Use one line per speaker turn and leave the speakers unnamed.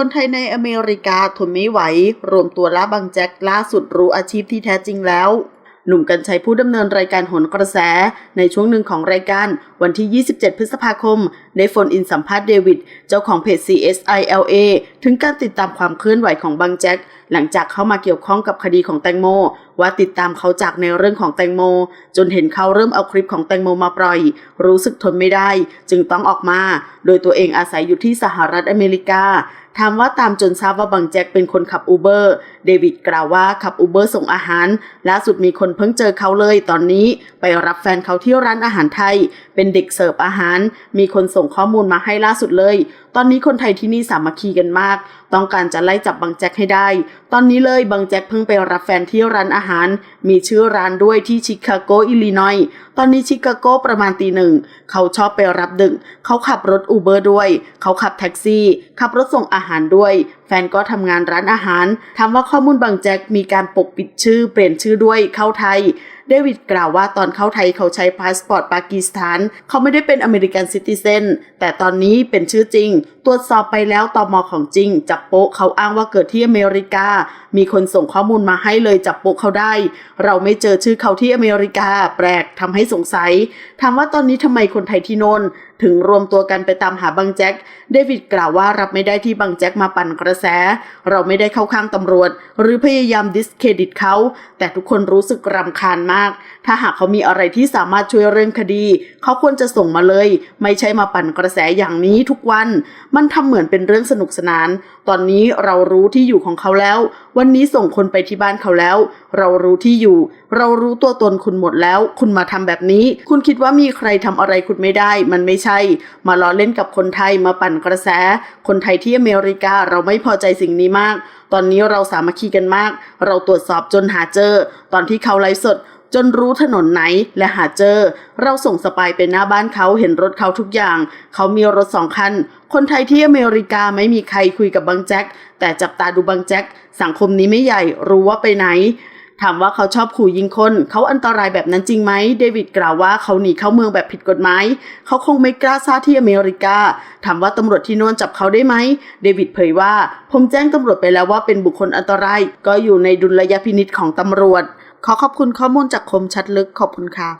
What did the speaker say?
คนไทยในอเมริกาทนไม่ไหว รวมตัวล่าบังแจ็คล่าสุดรู้อาชีพที่แท้จริงแล้ว หนุ่มกัญชัยผู้ดำเนินรายการโหนกระแส ในช่วงหนึ่งของรายการวันที่ 27 พฤษภาคม ได้โฟนอินสัมภาษณ์เดวิด เจ้าของเพจ CSILA ถึงการติดตามความเคลื่อนไหวของบังแจ็คหลังจากเข้ามาเกี่ยวข้องกับคดีของแตงโม ว่าติดตามเขาจากในเรื่องของแตงโม จนเห็นเขาเริ่มเอาคลิปของแตงโมมาปล่อย รู้สึกทนไม่ได้ จึงต้องออกมา โดยตัวเองอาศัยอยู่ที่สหรัฐอเมริกา ถามว่าตามจนทราบว่าบังแจ็คเป็นคนขับอูเบอร์เดวิดกล่าวว่าขับอูเบอร์ส่งอาหารล่าสุดมีคนเพิ่งเจอเขาเลยตอนนี้ไปรับแฟนเขาที่ร้านอาหารไทย เป็นเด็กเสิร์ฟอาหาร มีคนส่งข้อมูลมาให้ล่าสุดเลย ตอนนี้คนไทยที่นี่สามัคคีกันมาก ต้องการจะไล่จับบังแจ็คให้ได้ ตอนนี้เลยบังแจ็คเพิ่งไปรับแฟนที่ร้านอาหาร มีชื่อร้านด้วยที่ชิคาโกอิลลินอยตอนนี้ชิคาโกประมาณตีหนึ่งเขาชอบไปรับดึกเขาขับรถอูเบอร์ด้วย เขาขับแท็กซี่ ขับรถส่งอาหารหารด้วยแฟนก็ทำงานร้านอาหารถามว่าข้อมูลบางแจ็คมีการปกปิดชื่อเปลี่ยนชื่อด้วยเข้าไทย เดวิดกล่าวว่าตอนเข้าไทยเขาใช้พาสปอร์ตปากีสถาน เขาไม่ได้เป็นอเมริกันซิติเซนแต่ตอนนี้เป็นชื่อจริง ตรวจสอบไปแล้วตอมอของจริง จับโป๊ะเขาอ้างว่าเกิดที่อเมริกา มีคนส่งข้อมูลมาให้เลยจับโป๊ะเขาได้ เราไม่เจอชื่อเขาที่อเมริกา แปลกทำให้สงสัยถามว่าตอนนี้ทำไมคนไทยที่โนนถึงรวมตัวกันไปตามหาบังแจ็คเดวิดกล่าวว่ารับไม่ได้ที่บังแจ็คมาปั่นกระแส เราไม่ได้เข้าข้างตำรวจ หรือพยายามดิสเครดิตเขา แต่ทุกคนรู้สึกรำคาญมาก ถ้าหากเขามีอะไรที่สามารถช่วยเรื่องคดี เขาควรจะส่งมาเลย ไม่ใช่มาปั่นกระแสอย่างนี้ทุกวัน มันทำเหมือนเป็นเรื่องสนุกสนาน ตอนนี้เรารู้ที่อยู่ของเขาแล้ว วันนี้ส่งคนไปที่บ้านเขาแล้ว เรารู้ที่อยู่ เรารู้ตัวตนคุณหมดแล้ว คุณมาทำแบบนี้ คุณคิดว่ามีใครทำอะไรคุณไม่ได้ มันไม่ใช่ มาล้อเล่นกับคนไทยมาปั่นกระแส คนไทยที่อเมริกาเราไม่พอใจสิ่งนี้มาก ตอนนี้เราสามัคคีกันมาก เราตรวจสอบจนหาเจอ ตอนที่เขาไลฟ์สดจนรู้ถนนไหนและหาเจอ เราส่งสปายไปหน้าบ้านเขาเห็นรถเขาทุกอย่าง เขามีรถสองคัน คนไทยที่อเมริกาไม่มีใครคุยกับบังแจ็ค แต่จับตาดูบังแจ็ค สังคมนี้ไม่ใหญ่รู้ว่าไปไหน ถามว่าเขาชอบขู่ยิงคน เขาอันตรายแบบนั้นจริงไหม เดวิดกล่าวว่าเขาหนีเข้าเมืองแบบผิดกฎหมาย เขาคงไม่กล้าซ่าที่อเมริกา ถามว่าตำรวจที่โน่นจับเขาได้ไหม เดวิดเผยว่า ผมแจ้งตำรวจไปแล้วว่าเป็นบุคคลอันตราย ก็อยู่ในดุลยพินิษของตำรวจ ขอขอบคุณข้อมูลจากคมชัดลึก ขอบคุณค่ะ